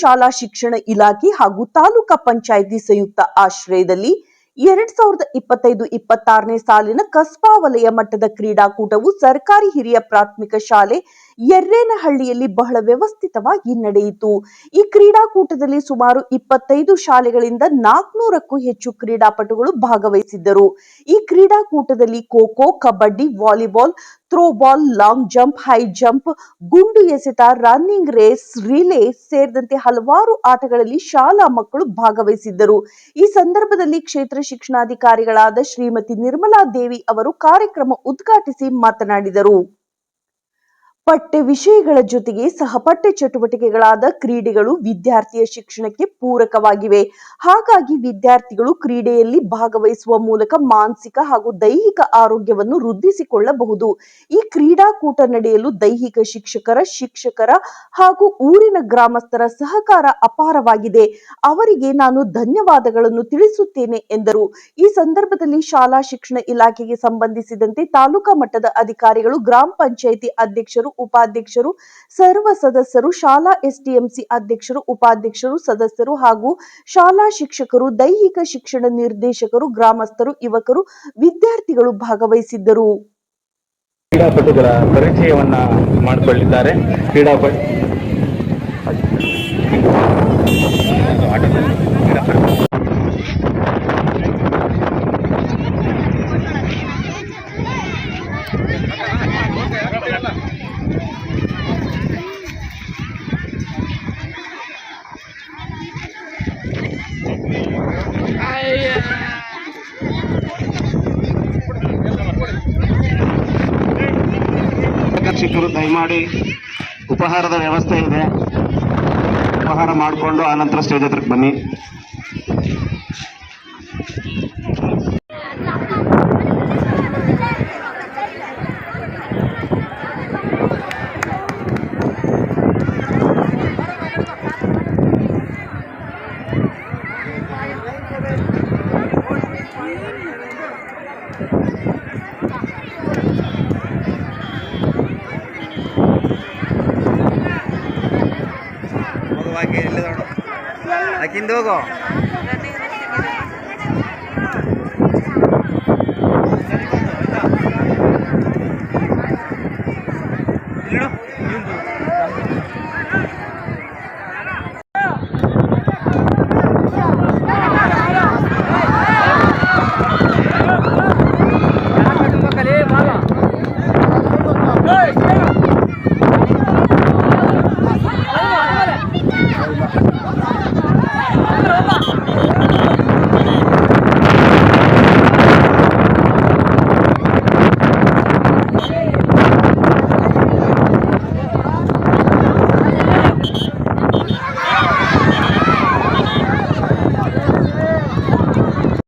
ಶಾಲಾ ಶಿಕ್ಷಣ ಇಲಾಖೆ ಹಾಗೂ ತಾಲೂಕಾ ಪಂಚಾಯಿತಿ ಸಂಯುಕ್ತ ಆಶ್ರಯದಲ್ಲಿ ಎರಡ್ ಸಾವಿರದ ಇಪ್ಪತ್ತೈದು ಇಪ್ಪತ್ತಾರನೇ ಸಾಲಿನ ಕಸ್ಬಾ ವಲಯ ಮಟ್ಟದ ಕ್ರೀಡಾಕೂಟವು ಸರ್ಕಾರಿ ಹಿರಿಯ ಪ್ರಾಥಮಿಕ ಶಾಲೆ ಯರ್ರೇನಹಳ್ಳಿಯಲ್ಲಿ ಬಹಳ ವ್ಯವಸ್ಥಿತವಾಗಿ ನಡೆಯಿತು. ಈ ಕ್ರೀಡಾಕೂಟದಲ್ಲಿ ಸುಮಾರು ಇಪ್ಪತ್ತೈದು ಶಾಲೆಗಳಿಂದ ನಾಲ್ಕುನೂರಕ್ಕೂ ಹೆಚ್ಚು ಕ್ರೀಡಾಪಟುಗಳು ಭಾಗವಹಿಸಿದ್ದರು. ಈ ಕ್ರೀಡಾಕೂಟದಲ್ಲಿ kho kho, kabaddi, volleyball throwball long jump high jump ಗುಂಡು ಎಸೆತ ರನ್ನಿಂಗ್ ರೇಸ್ ರಿಲೇ ಸೇರಿದಂತೆ ಹಲವಾರು ಆಟಗಳಲ್ಲಿ ಶಾಲಾ ಮಕ್ಕಳು ಭಾಗವಹಿಸಿದ್ದರು. ಈ ಸಂದರ್ಭದಲ್ಲಿ ಕ್ಷೇತ್ರ ಶಿಕ್ಷಣಾಧಿಕಾರಿಗಳಾದ ಶ್ರೀಮತಿ ನಿರ್ಮಲಾ ದೇವಿ ಅವರು ಕಾರ್ಯಕ್ರಮ ಉದ್ಘಾಟಿಸಿ ಮಾತನಾಡಿದರು. ಪಠ್ಯ ವಿಷಯಗಳ ಜೊತೆಗೆ ಸಹಪಠ್ಯ ಚಟುವಟಿಕೆಗಳಾದ ಕ್ರೀಡೆಗಳು ವಿದ್ಯಾರ್ಥಿಯ ಶಿಕ್ಷಣಕ್ಕೆ ಪೂರಕವಾಗಿವೆ. ಹಾಗಾಗಿ ವಿದ್ಯಾರ್ಥಿಗಳು ಕ್ರೀಡೆಯಲ್ಲಿ ಭಾಗವಹಿಸುವ ಮೂಲಕ ಮಾನಸಿಕ ಹಾಗೂ ದೈಹಿಕ ಆರೋಗ್ಯವನ್ನು ವೃದ್ಧಿಸಿಕೊಳ್ಳಬಹುದು. ಕ್ರೀಡಾಕೂಟ ನಡೆಯಲು ದೈಹಿಕ ಶಿಕ್ಷಕರ ಶಿಕ್ಷಕರ ಹಾಗೂ ಊರಿನ ಗ್ರಾಮಸ್ಥರ ಸಹಕಾರ ಅಪಾರವಾಗಿದೆ. ಅವರಿಗೆ ನಾನು ಧನ್ಯವಾದಗಳನ್ನು ತಿಳಿಸುತ್ತೇನೆ ಎಂದರು. ಈ ಸಂದರ್ಭದಲ್ಲಿ ಶಾಲಾ ಶಿಕ್ಷಣ ಇಲಾಖೆಗೆ ಸಂಬಂಧಿಸಿದಂತೆ ತಾಲೂಕಾ ಮಟ್ಟದ ಅಧಿಕಾರಿಗಳು, ಗ್ರಾಮ ಪಂಚಾಯಿತಿ ಅಧ್ಯಕ್ಷರು, ಉಪಾಧ್ಯಕ್ಷರು, ಸರ್ವ ಸದಸ್ಯರು, ಶಾಲಾ ಎಸ್ಡಿಎಂಸಿ ಅಧ್ಯಕ್ಷರು, ಉಪಾಧ್ಯಕ್ಷರು, ಸದಸ್ಯರು ಹಾಗೂ ಶಾಲಾ ಶಿಕ್ಷಕರು, ದೈಹಿಕ ಶಿಕ್ಷಣ ನಿರ್ದೇಶಕರು, ಗ್ರಾಮಸ್ಥರು, ಯುವಕರು, ವಿದ್ಯಾರ್ಥಿಗಳು ಭಾಗವಹಿಸಿದ್ದರು. ಕ್ರೀಡಾಪಟುಗಳ ಪರಿಚಯವನ್ನ ಮಾಡಿಕೊಳ್ಳಿದ್ದಾರೆ. ಕ್ರೀಡಾಪಟು ಶಿಕ್ಷಕರು ದಯಮಾಡಿ ಉಪಹಾರದ ವ್ಯವಸ್ಥೆ ಇದೆ. ಉಪಹಾರ ಮಾಡಿಕೊಂಡು ಆನಂತರ ಸ್ಟೇಜ್ ಹತ್ರಕ್ಕೆ ಬನ್ನಿ. ಹೋಗುವಾಗೆ ಎಲ್ಲಿ ನೋಡು ಆಕಿಂದ ಹೋಗು